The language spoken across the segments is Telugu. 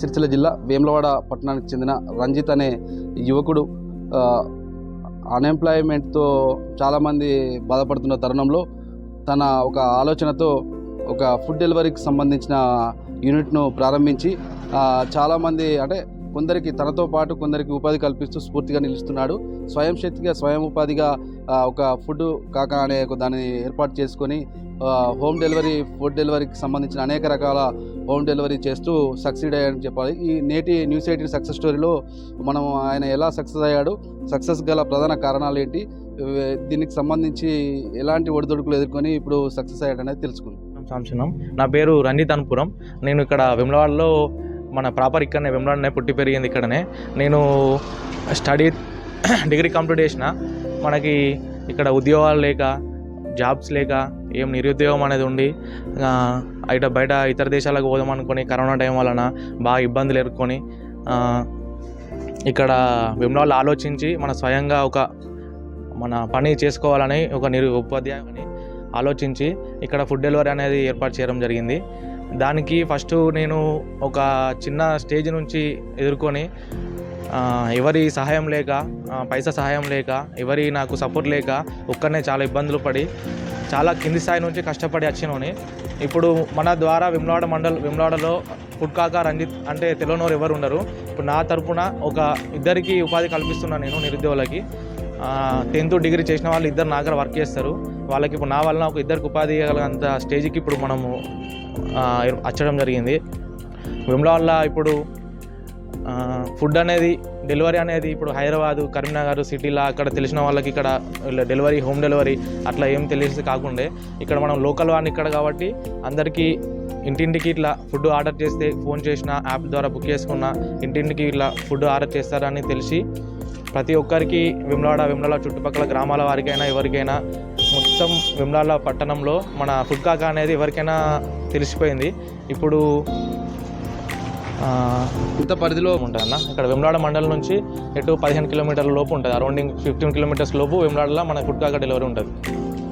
సిరిసిల్ల జిల్లా వేములవాడ పట్టణానికి చెందిన రంజిత్ అనే యువకుడు అన్ఎంప్లాయ్మెంట్తో చాలామంది బాధపడుతున్న తరుణంలో తన ఒక ఆలోచనతో ఒక ఫుడ్ డెలివరీకి సంబంధించిన యూనిట్ను ప్రారంభించి చాలామంది అంటే కొందరికి తనతో పాటు కొందరికి ఉపాధి కల్పిస్తూ స్ఫూర్తిగా నిలుస్తున్నాడు. స్వయం శక్తిగా స్వయం ఉపాధిగా ఒక ఫుడ్ కాక అనే ఒక దాన్ని ఏర్పాటు చేసుకొని హోమ్ డెలివరీ ఫుడ్ డెలివరీకి సంబంధించిన అనేక రకాల హోమ్ డెలివరీ చేస్తూ సక్సీడ్ అయ్యాడని చెప్పాలి. ఈ నేటి న్యూస్ ఎయిటీన్ సక్సెస్ స్టోరీలో మనం ఆయన ఎలా సక్సెస్ అయ్యాడు సక్సెస్ గల ప్రధాన కారణాలు ఏంటి దీనికి సంబంధించి ఎలాంటి ఒడిదొడుకులు ఎదుర్కొని ఇప్పుడు సక్సెస్ అయ్యాడనేది తెలుసుకుందాం. సాంశనం. నా పేరు రంజిత్ అనుపురం నేను ఇక్కడ వెమ్లవాడలో మన ప్రాపర్ ఇక్కడనే వెమ్లవాడనే పుట్టి పెరిగింది ఇక్కడనే. నేను స్టడీ డిగ్రీ కంప్లీట్ చేసిన. మనకి ఇక్కడ ఉద్యోగాలు లేక జాబ్స్ లేక ఏం నిరుద్యోగం అనేది ఉండి ఆ, ఇట బయట ఇతర దేశాలకు పోదాం అనుకొని కరోనా టైం వలన బాగా ఇబ్బందులు ఎదుర్కొని ఇక్కడ వెమ్లవాళ్ళు ఆలోచించి మన స్వయంగా ఒక మన పని చేసుకోవాలని ఒక నిరు ఉపాధ్యాయుని ఆలోచించి ఇక్కడ ఫుడ్ డెలివరీ అనేది ఏర్పాటు చేయడం జరిగింది. దానికి ఫస్ట్ నేను ఒక చిన్న స్టేజ్ నుంచి ఎదుర్కొని ఎవరి సహాయం లేక పైసా సహాయం లేక ఎవరి నాకు సపోర్ట్ లేక ఒక్కనే చాలా ఇబ్బందులు పడి చాలా కింది స్థాయి నుంచి కష్టపడి వచ్చినోని. ఇప్పుడు మన ద్వారా విమ్లాడ మండల్ విమ్లాడలో ఫుడ్ కాక రంజిత్ అంటే తెలియనోరు ఎవరు ఉండరు. ఇప్పుడు నా తరపున ఒక ఇద్దరికి ఉపాధి కల్పిస్తున్నాను నేను నిరుద్యోగులకి. టెన్త్ డిగ్రీ చేసిన వాళ్ళు ఇద్దరు నా దగ్గర వర్క్ చేస్తారు. వాళ్ళకి ఇప్పుడు నా వల్ల ఒక ఇద్దరికి ఉపాధి ఇవ్వగలంత స్టేజ్కి ఇప్పుడు మనము వచ్చడం జరిగింది. విమ్లవాడ ఇప్పుడు ఫుడ్ అనేది డెలివరీ అనేది ఇప్పుడు హైదరాబాదు కరీంనగర్ సిటీలో అక్కడ తెలిసిన వాళ్ళకి ఇక్కడ డెలివరీ హోమ్ డెలివరీ అట్లా ఏం తెలిసి కాకుండే. ఇక్కడ మనం లోకల్ వాడిని ఇక్కడ కాబట్టి అందరికీ ఇంటింటికి ఇట్లా ఫుడ్ ఆర్డర్ చేస్తే ఫోన్ చేసిన యాప్ ద్వారా బుక్ చేసుకున్న ఇంటింటికి ఇట్లా ఫుడ్ ఆర్డర్ చేస్తారని తెలిసి ప్రతి ఒక్కరికి విమ్లాడ విమ్లాడ చుట్టుపక్కల గ్రామాల వారికైనా ఎవరికైనా మొత్తం విమ్లాడ పట్టణంలో మన ఫుడ్ కాక అనేది ఎవరికైనా తెలిసిపోయింది. ఇప్పుడు ఇంత పరిధిలో ఉంటుంది అన్న ఇక్కడ వెమ్లాడ మండలం నుంచి ఎటు పదిహేను కిలోమీటర్ల లోపు ఉంటుంది. అరౌండింగ్ ఫిఫ్టీన్ కిలోమీటర్స్ లోపు వెమ్లాడలో మన ఫుడ్ కాక డెలివరీ ఉంటుంది.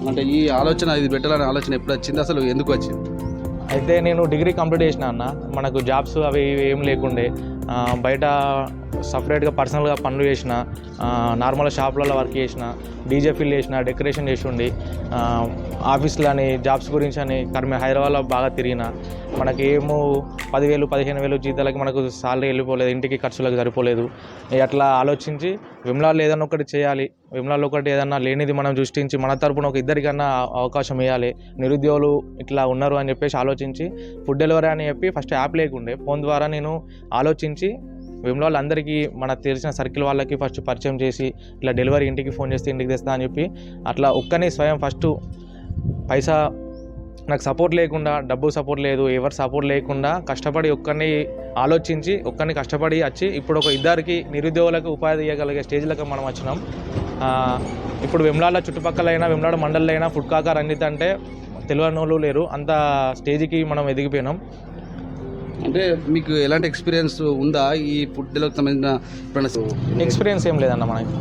అంటే ఈ ఆలోచన ఇది పెట్టాలనే ఆలోచన ఎప్పుడు వచ్చింది? అసలు ఎందుకు వచ్చింది? అయితే నేను డిగ్రీ కంప్లీట్ చేసిన అన్న. మనకు జాబ్స్ అవి ఏం లేకుండే. బయట సపరేట్గా పర్సనల్గా పనులు చేసిన నార్మల్ షాప్లలో వర్క్ చేసిన డీజే ఫిల్ చేసిన డెకరేషన్ చేసి ఉండి ఆఫీసులు అని జాబ్స్ గురించి అని కర్మ హైదరాబాద్లో బాగా తిరిగిన మనకి ఏమో పదివేలు పదిహేను వేలు జీతాలకి మనకు సాలరీ వెళ్ళిపోలేదు ఇంటికి ఖర్చులకు సరిపోలేదు. అట్లా ఆలోచించి విమ్లాలో ఏదైనా ఒకటి చేయాలి. విమ్లాలో ఒకటి ఏదన్నా లేనిది మనం సృష్టించి మన తరపున ఒక ఇద్దరికన్నా అవకాశం ఇవ్వాలి నిరుద్యోగులు ఇట్లా ఉన్నారు అని చెప్పేసి ఆలోచించి ఫుడ్ డెలివరీ అని చెప్పి ఫస్ట్ యాప్ లేకుండే ఫోన్ ద్వారా నేను ఆలోచించి విమ్లాలో అందరికీ మన తెలిసిన సర్కిల్ వాళ్ళకి ఫస్ట్ పరిచయం చేసి ఇట్లా డెలివరీ ఇంటికి ఫోన్ చేస్తే ఇంటికి తెస్తా అని చెప్పి అట్లా ఒక్కనే స్వయం ఫస్ట్ పైసా నాకు సపోర్ట్ లేకుండా డబ్బు సపోర్ట్ లేదు ఎవరు సపోర్ట్ లేకుండా కష్టపడి ఒక్కరిని ఆలోచించి ఒక్కరిని కష్టపడి వచ్చి ఇప్పుడు ఒక ఇద్దరికి నిరుద్యోగులకు ఉపాధి ఇవ్వగలిగే స్టేజ్లకు మనం వచ్చినాం. ఇప్పుడు వెమ్లాడ చుట్టుపక్కల అయినా వెమ్లాడ మండలైనా అయినా ఫుడ్ కాకర్ రంజిత్ అంటే తెలియని వాళ్ళు లేరు. అంత స్టేజ్కి మనం ఎదిగిపోయినాం. అంటే మీకు ఎలాంటి ఎక్స్పీరియన్స్ ఉందా? ఈ ఫుడ్ డెలివరీకి సంబంధించిన ఎక్స్పీరియన్స్ ఏం లేదన్న మనకి.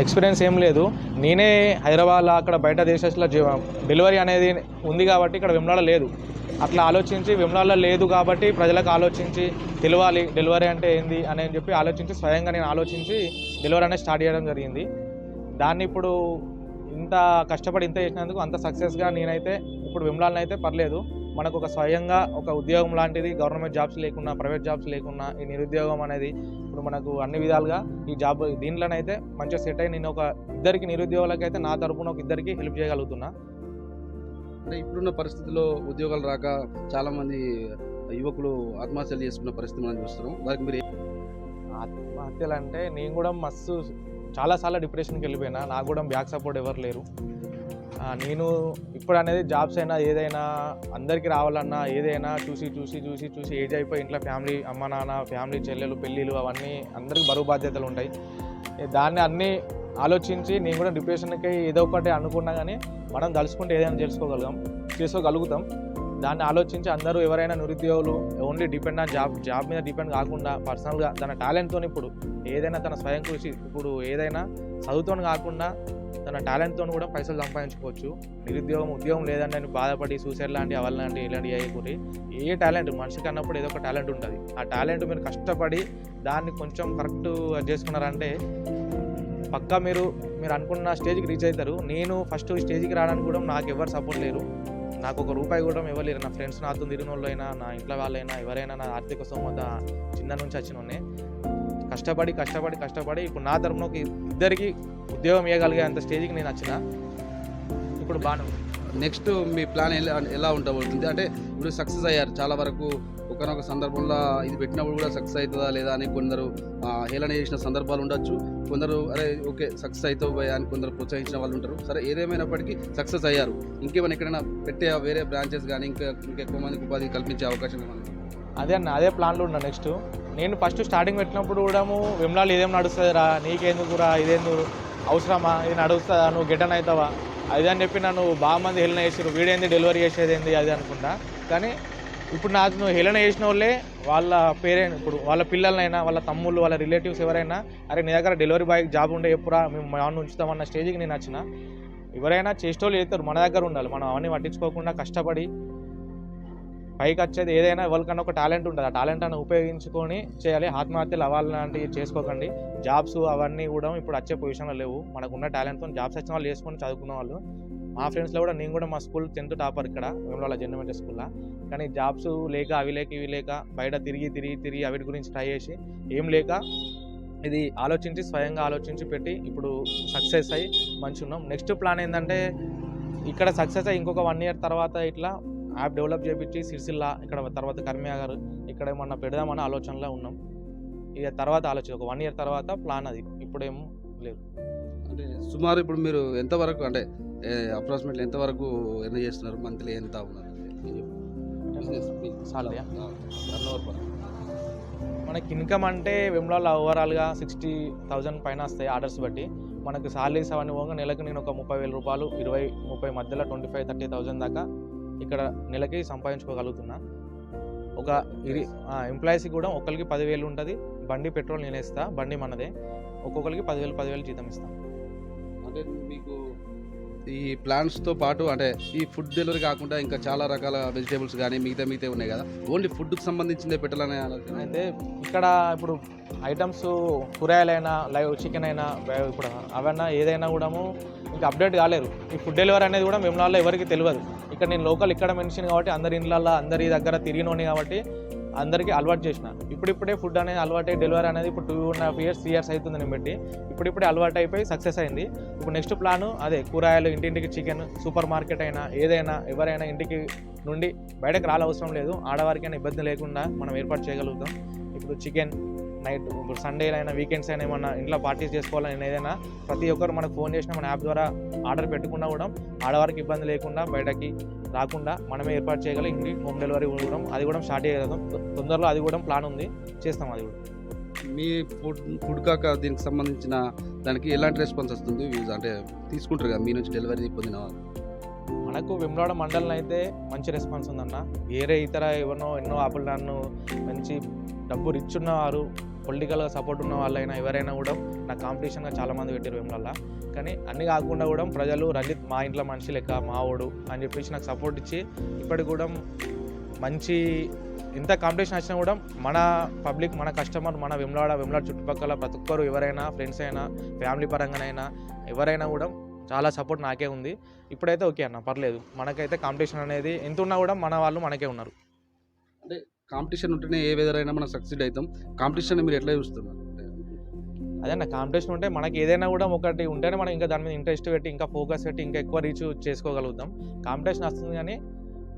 ఎక్స్పీరియన్స్ ఏం లేదు. నేనే హైదరాబాద్లో అక్కడ బయట దేశాల్లో డెలివరీ అనేది ఉంది కాబట్టి ఇక్కడ విమ్లాడ లేదు. అట్లా ఆలోచించి విమ్లాడలో లేదు కాబట్టి ప్రజలకు ఆలోచించి తెలియాలి డెలివరీ అంటే ఏంది అని చెప్పి ఆలోచించి స్వయంగా నేను ఆలోచించి డెలివరీ అనేది స్టార్ట్ చేయడం జరిగింది. దాన్ని ఇప్పుడు ఇంత కష్టపడి ఇంత చేసినందుకు అంత సక్సెస్గా నేనైతే ఇప్పుడు విమ్లాలను అయితే పర్లేదు. మనకు ఒక స్వయంగా ఒక ఉద్యోగం లాంటిది గవర్నమెంట్ జాబ్స్ లేకున్నా ప్రైవేట్ జాబ్స్ లేకున్నా ఈ నిరుద్యోగం అనేది ఇప్పుడు మనకు అన్ని విధాలుగా ఈ జాబ్ దీంట్లోనైతే మంచిగా సెట్ అయ్యి నేను ఒక ఇద్దరికి నిరుద్యోగులకైతే నా తరపున ఒక ఇద్దరికి హెల్ప్ చేయగలుగుతున్నా. అంటే ఇప్పుడున్న పరిస్థితుల్లో ఉద్యోగాలు రాక చాలా మంది యువకులు ఆత్మహత్యలు చేసుకున్న పరిస్థితి మనం చూస్తున్నాం. వారికి మీరు ఆత్మహత్యలు అంటే నేను కూడా మస్తు చాలాసార్లు డిప్రెషన్కి వెళ్ళిపోయినా నాకు కూడా బ్యాక్ సపోర్ట్ ఎవరు లేరు. నేను ఇప్పుడు అనేది జాబ్స్ అయినా ఏదైనా అందరికీ రావాలన్నా ఏదైనా చూసి చూసి చూసి చూసి ఏజ్ అయిపోయి ఇంట్లో ఫ్యామిలీ అమ్మ నాన్న ఫ్యామిలీ చెల్లెలు పెళ్ళిళ్ళు అవన్నీ అందరికి బరువు బాధ్యతలు ఉంటాయి. దాన్ని అన్నీ ఆలోచించి నేను కూడా డిప్రెషన్కి ఏదో ఒకటి అనుకున్నా కానీ మనం తలుచుకుంటే ఏదైనా తెలుసుకోగలుగుతాం చేసుకోగలుగుతాం. దాన్ని ఆలోచించి అందరూ ఎవరైనా నిరుద్యోగులు only depend on job job మీద డిపెండ్ కాకుండా పర్సనల్గా తన టాలెంట్తో ఇప్పుడు ఏదైనా తన స్వయం కృషి ఇప్పుడు ఏదైనా చదువుతో కాకుండా తన టాలెంట్తో కూడా పైసలు సంపాదించుకోవచ్చు. నిరుద్యోగం ఉద్యోగం లేదని నేను బాధపడి సూసైడ్ లాంటి అవలాంటి ఇలాంటి చేయకూరి ఏ టాలెంట్ మనిషికి అన్నప్పుడు ఏదో ఒక టాలెంట్ ఉంటుంది. ఆ టాలెంట్ మీరు కష్టపడి దాన్ని కొంచెం కరెక్ట్ చేసుకున్నారంటే పక్కా మీరు మీరు అనుకున్న స్టేజ్కి రీచ్ అవుతారు. నేను ఫస్ట్ స్టేజ్కి రావడానికి కూడా నాకు ఎవరు సపోర్ట్ లేరు. నాకు ఒక రూపాయి కూడా ఎవరు లేరు. నా ఫ్రెండ్స్ నాతో తిరిగిన వాళ్ళు అయినా నా ఇంట్లో వాళ్ళైనా ఎవరైనా నా ఆర్థిక స్తోమత చిన్న నుంచి వచ్చిన కష్టపడి కష్టపడి కష్టపడి ఇప్పుడు నా తరపున ఒక ఇద్దరికి ఉద్యోగం ఇవ్వగలిగే అంత స్టేజ్కి నేను వచ్చిన ఇప్పుడు బాగానే నెక్స్ట్ మీ ప్లాన్ ఎలా ఎలా ఉండబోతుంది? అంటే ఇప్పుడు సక్సెస్ అయ్యారు చాలా వరకు ఒకనొక సందర్భంలో ఇది పెట్టినప్పుడు కూడా సక్సెస్ అవుతుందా లేదా అని కొందరు హేళన చేసిన సందర్భాలు ఉండొచ్చు. కొందరు అరే ఓకే సక్సెస్ అవుతావు అని కొందరు ప్రోత్సహించిన వాళ్ళు ఉంటారు. సరే ఏదేమైనప్పటికీ సక్సెస్ అయ్యారు. ఇంకేమైనా ఎక్కడైనా పెట్టే వేరే బ్రాంచెస్ కానీ ఇంకా ఇంకెక్కువ మందికి ఉపాధి కల్పించే అవకాశం ఏమైనా అదే అన్న అదే ప్లాన్లో ఉన్నా నెక్స్ట్ నేను ఫస్ట్ స్టార్టింగ్ పెట్టినప్పుడు కూడా విమలాలు ఇదేం నడుస్తుంది రా? నీకెందుకు ఇదేందుకు అవసరమా? ఇది నడుస్తుందా? నువ్వు గిడ్డన్ అవుతావా? అది అని చెప్పి నన్ను బాగా మంది హెలన చేసారు వీడేంది డెలివరీ చేసేది ఏంది? అది అనుకుంటా. కానీ ఇప్పుడు నాకు నువ్వు హెలన చేసిన వాళ్ళే వాళ్ళ పేరెంట్ ఇప్పుడు వాళ్ళ పిల్లలైనా వాళ్ళ తమ్ముళ్ళు వాళ్ళ రిలేటివ్స్ ఎవరైనా అరే నీ దగ్గర డెలివరీ బాయ్ జాబ్ ఉండే ఎప్పుడా మేము మా ఉంచుతామన్న స్టేజ్కి నేను వచ్చిన ఎవరైనా చేసేటోళ్ళు చేస్తారు. మన దగ్గర ఉండాలి. మనం అవన్నీ పట్టించుకోకుండా కష్టపడి పైకి వచ్చేది ఏదైనా ఎవరికన్నా ఒక టాలెంట్ ఉంటుంది ఆ టాలెంట్ అని ఉపయోగించుకొని చేయాలి. ఆత్మహత్యలు అవ్వాలంటివి చేసుకోకండి. జాబ్స్ అవన్నీ కూడా ఇప్పుడు వచ్చే పొజిషన్లో లేవు. మనకు ఉన్న టాలెంట్తో జాబ్స్ వచ్చిన వాళ్ళు చేసుకొని చదువుకున్న వాళ్ళు. మా ఫ్రెండ్స్లో కూడా నేను కూడా మా స్కూల్ టెన్త్ టాపర్ ఇక్కడ వేములవాడ జెన్నమెంట్ స్కూల్లో. కానీ జాబ్స్ లేక అవి లేక ఇవి లేక బయట తిరిగి తిరిగి తిరిగి అవిటి గురించి ట్రై చేసి ఏం లేక ఇది ఆలోచించి స్వయంగా ఆలోచించి పెట్టి ఇప్పుడు సక్సెస్ అయ్యి మంచిగా ఉన్నాం నెక్స్ట్ ప్లాన్ ఏంటంటే ఇక్కడ సక్సెస్ అయ్యి ఇంకొక వన్ ఇయర్ తర్వాత ఇట్లా యాప్ డెవలప్ చేయించి సిరిసిల్ల ఇక్కడ తర్వాత కర్మియా గారు ఇక్కడ ఏమన్నా పెడదామన్న ఆలోచనలో ఉన్నాం. ఇక తర్వాత ఆలోచన ఒక వన్ ఇయర్ తర్వాత ప్లాన్ అది. ఇప్పుడేమో లేదు. అంటే సుమారు ఇప్పుడు మీరు ఎంతవరకు అంటే అప్రాక్సిమేట్లీ ఎంతవరకు ఎర్న్ చేస్తున్నారు? మంత్లీ ఎంత ఉన్నారు. మనకి ఇన్కమ్ అంటే వెమ్లాలో ఓవరాల్గా సిక్స్టీ థౌజండ్ పైన వస్తాయి ఆర్డర్స్ బట్టి. మనకు సాలరీస్ అవన్నీ పోగా నెలకు నేను ఒక ముప్పై వేల రూపాయలు ఇరవై ముప్పై మధ్యలో ట్వంటీ ఫైవ్ థర్టీ థౌజండ్ దాకా ఇక్కడ నెలకి సంపాదించుకోగలుగుతున్నా. ఒక ఇరి ఎంప్లాయీస్కి కూడా ఒకరికి పదివేలు ఉంటుంది బండి పెట్రోల్ నేను ఇస్తా బండి మనదే ఒక్కొక్కరికి పదివేలు పదివేలు జీతం ఇస్తాను అంటే మీకు ఈ ప్లాన్స్తో పాటు అంటే ఈ ఫుడ్ డెలివరీ కాకుండా ఇంకా చాలా రకాల వెజిటేబుల్స్ కానీ మిగతా మిగతా ఉన్నాయి కదా. ఓన్లీ ఫుడ్కి సంబంధించిందే పెట్టాలనే ఆలోచన? అయితే ఇక్కడ ఇప్పుడు ఐటమ్స్ కూరగాయలైనా లైవ్ చికెన్ అయినా ఇప్పుడు అవన్నా ఏదైనా కూడా ఇంకా అప్డేట్ కాలేదు. ఈ ఫుడ్ డెలివరీ అనేది కూడా వెమ్లాల్లో ఎవరికి తెలియదు. ఇక్కడ నేను లోకల్ ఇక్కడ మెన్షన్ కాబట్టి అందరి ఇండ్లల్లో అందరి దగ్గర తిరిగినోని కాబట్టి అందరికీ అలవాటు చేసిన. ఇప్పుడిప్పుడే ఫుడ్ అనేది అలవాటు డెలివరీ అనేది ఇప్పుడు two and half years three years అవుతుంది నేను పెట్టి. ఇప్పుడిప్పుడే అలవాటు అయిపోయి సక్సెస్ అయింది. ఇప్పుడు నెక్స్ట్ ప్లాన్ అదే కూరగాయలు ఇంటింటికి చికెన్ సూపర్ మార్కెట్ అయినా ఏదైనా ఎవరైనా ఇంటికి నుండి బయటకు రాలవసరం లేదు. ఆడవారికైనా ఇబ్బంది లేకుండా మనం ఏర్పాటు చేయగలుగుతాం. ఇప్పుడు చికెన్ నైట్ ఇప్పుడు సండే అయినా వీకెండ్స్ అయినా ఏమన్నా ఇంట్లో పార్టీస్ చేసుకోవాలని ఏదైనా ప్రతి ఒక్కరు మనకు ఫోన్ చేసిన మన యాప్ ద్వారా ఆర్డర్ పెట్టుకున్నా కూడా ఆడవారికి ఇబ్బంది లేకుండా బయటకి రాకుండా మనమే ఏర్పాటు చేయగలం ఇంటి హోమ్ డెలివరీ కూడా అది కూడా స్టార్ట్ చేయగలుగుతాం. తొ- తొందరలో అది కూడా ప్లాన్ ఉంది. చేస్తాం అది కూడా. మీ ఫుడ్ ఫుడ్ కాక దీనికి సంబంధించిన దానికి ఎలాంటి రెస్పాన్స్ వస్తుంది? అంటే తీసుకుంటారు కదా మీ నుంచి డెలివరీ పొందిన వాళ్ళు. మనకు వెమ్లాడ మండలం అయితే మంచి రెస్పాన్స్ ఉందన్న. వేరే ఇతర ఎవరినో ఎన్నో ఆపులు నన్ను మంచి డబ్బు రిచ్ ఉన్నవారు పొలిటికల్గా సపోర్ట్ ఉన్న వాళ్ళైనా ఎవరైనా కూడా నా కాంపిటీషన్గా చాలామంది పెట్టారు వెమ్లల్లా కానీ అన్ని కాకుండా కూడా ప్రజలు రజిత్ మా ఇంట్లో మనిషి లెక్క మావోడు అని చెప్పేసి నాకు సపోర్ట్ ఇచ్చి ఇప్పటికి కూడా మంచి ఇంత కాంపిటీషన్ వచ్చినా కూడా మన పబ్లిక్ మన కస్టమర్ మన వెమ్లాడ వెమ్లాడ చుట్టుపక్కల ప్రతి ఒక్కరు ఎవరైనా ఫ్రెండ్స్ అయినా ఫ్యామిలీ పరంగానైనా ఎవరైనా కూడా చాలా సపోర్ట్ నాకే ఉంది. ఇప్పుడైతే ఓకే అన్న పర్లేదు. మనకైతే కాంపిటీషన్ అనేది ఎంత ఉన్నా కూడా మన వాళ్ళు మనకే ఉన్నారు. కాంపిటీషన్ ఉంటేనే ఏ విధంగా మనం సక్సీడ్ అవుతాం. కాంపిటీషన్ మీరు ఎట్లా చూస్తున్నారు? అదే నా కాంపిటీషన్ ఉంటే మనకి ఏదైనా కూడా ఒకటి ఉంటేనే మనం ఇంకా దాని మీద ఇంట్రెస్ట్ పెట్టి ఇంకా ఫోకస్ పెట్టి ఇంకా ఎక్కువ రీచ్ చేసుకోగలుగుతాం. కాంపిటీషన్ వస్తుంది కానీ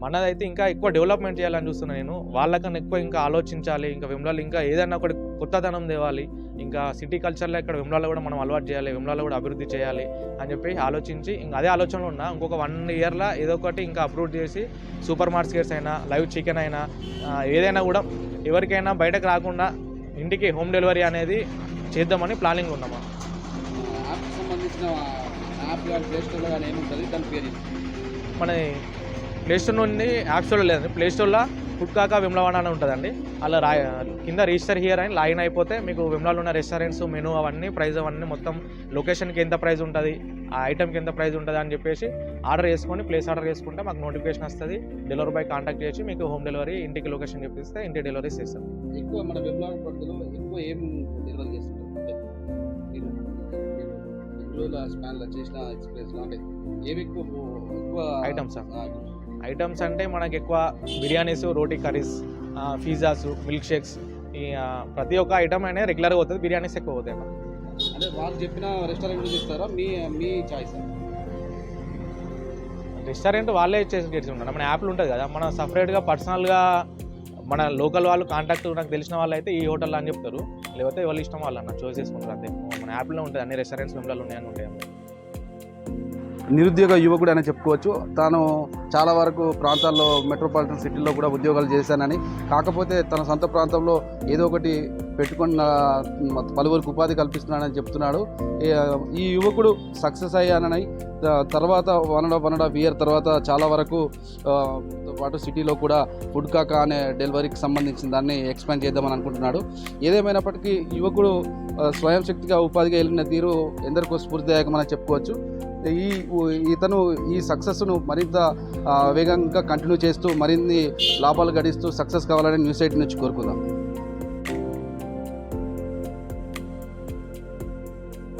మనదైతే ఇంకా ఎక్కువ డెవలప్మెంట్ చేయాలని చూస్తున్నా నేను. వాళ్ళకన్నా ఎక్కువ ఇంకా ఆలోచించాలి ఇంకా విమ్లాలు ఇంకా ఏదైనా ఒకటి కొత్తదనం తేవాలి. ఇంకా సిటీ కల్చర్లో ఇక్కడ విమ్లాలో కూడా మనం అలవాటు చేయాలి విమ్లాలో కూడా అభివృద్ధి చేయాలి అని చెప్పి ఆలోచించి ఇంకా అదే ఆలోచనలో ఉన్నా. ఇంకొక వన్ ఇయర్లో ఏదో ఒకటి ఇంకా అప్రూవ్ చేసి సూపర్ మార్కెట్స్ అయినా లైవ్ చికెన్ అయినా ఏదైనా కూడా ఎవరికైనా బయటకు రాకుండా ఇంటికి హోమ్ డెలివరీ అనేది చేద్దామని ప్లానింగ్ ఉన్నామా? సంబంధించిన మన ప్లే స్టోర్ నుండి యాప్ స్టోర్లో లేదండి ప్లే స్టోర్లో ఫుడ్ కాక విమ్లవాడ అని ఉంటుందండి. అలా రా కింద రిజిస్టర్ హియర్ అని లాగిన్ అయిపోతే మీకు విమ్లాలో ఉన్న రెస్టారెంట్స్ మెనూ అవన్నీ ప్రైస్ అవన్నీ మొత్తం లొకేషన్కి ఎంత ప్రైస్ ఉంటుంది ఆ ఐటమ్కి ఎంత ప్రైస్ ఉంటుంది అని చెప్పేసి ఆర్డర్ చేసుకొని ప్లేస్ ఆర్డర్ చేసుకుంటే మాకు నోటిఫికేషన్ వస్తుంది. డెలివరీ బాయ్ కాంటాక్ట్ చేసి మీకు హోమ్ డెలివరీ ఇంటికి లొకేషన్ చెప్పిస్తే ఇంటి డెలివరీ చేస్తాం ఎక్కువ మన ఎక్కువ ఏం డెలివరీ చేస్తుంటారు అంటే మీరు మీరు ఎగ్రోల స్పాన్లో చేసిన ఎక్స్ప్రెస్ అంటే ఏమి ఎక్కువ? ఆ, ఐటమ్స్ అంటే మనకి ఎక్కువ biryanis roti curries pizzas milkshakes ప్రతి ఒక్క ఐటమ్ అనేది రెగ్యులర్గా పోతుంది బిర్యానీస్ ఎక్కువ పోతాయి. అంటే వాళ్ళు చెప్పిన రెస్టారెంట్ ఇస్తారా మీ మీ చాయిస్. రెస్టారెంట్ వాళ్ళే చేసి చేసి ఉంటారు మన యాప్లు ఉంటుంది కదా మన సపరేట్గా పర్సనల్గా మన లోకల్ వాళ్ళు కాంటాక్ట్ నాకు తెలిసిన వాళ్ళు అయితే ఈ హోటల్ అని చెప్తారు. లేకపోతే వాళ్ళ ఇష్టం వాళ్ళు అన్న చూస్ చేసుకుంటారు అంతే. మన యాప్లో ఉంటుంది అన్ని రెస్టారెంట్స్ మిమ్మల్ని ఉన్నాయని ఉంటాయి నిరుద్యోగ యువకుడు అని చెప్పుకోవచ్చు. తాను చాలా వరకు ప్రాంతాల్లో మెట్రోపాలిటన్ సిటీల్లో కూడా ఉద్యోగాలు చేశానని. కాకపోతే తన సొంత ప్రాంతంలో ఏదో ఒకటి పెట్టుకున్న పలువురికి ఉపాధి కల్పిస్తున్నానని చెప్తున్నాడు. ఈ- యువకుడు సక్సెస్ అయ్యానని తర్వాత one and one and half year తర్వాత చాలా వరకు పాటు సిటీలో కూడా ఫుడ్ కాకా అనే డెలివరీకి సంబంధించిన దాన్ని ఎక్స్పాండ్ చేద్దామని అనుకుంటున్నాడు. ఏదేమైనప్పటికీ యువకుడు స్వయం శక్తిగా ఉపాధిగా వెళ్ళిన తీరు ఎందరికో స్ఫూర్తిదాయకమని చెప్పుకోవచ్చు. ఈ ఇతను ఈ సక్సెస్ను మరింత వేగంగా కంటిన్యూ చేస్తూ మరిన్ని లాభాలు గడిస్తూ సక్సెస్ కావాలని న్యూస్ ఎయిట్ నుంచి కోరుకుందాం.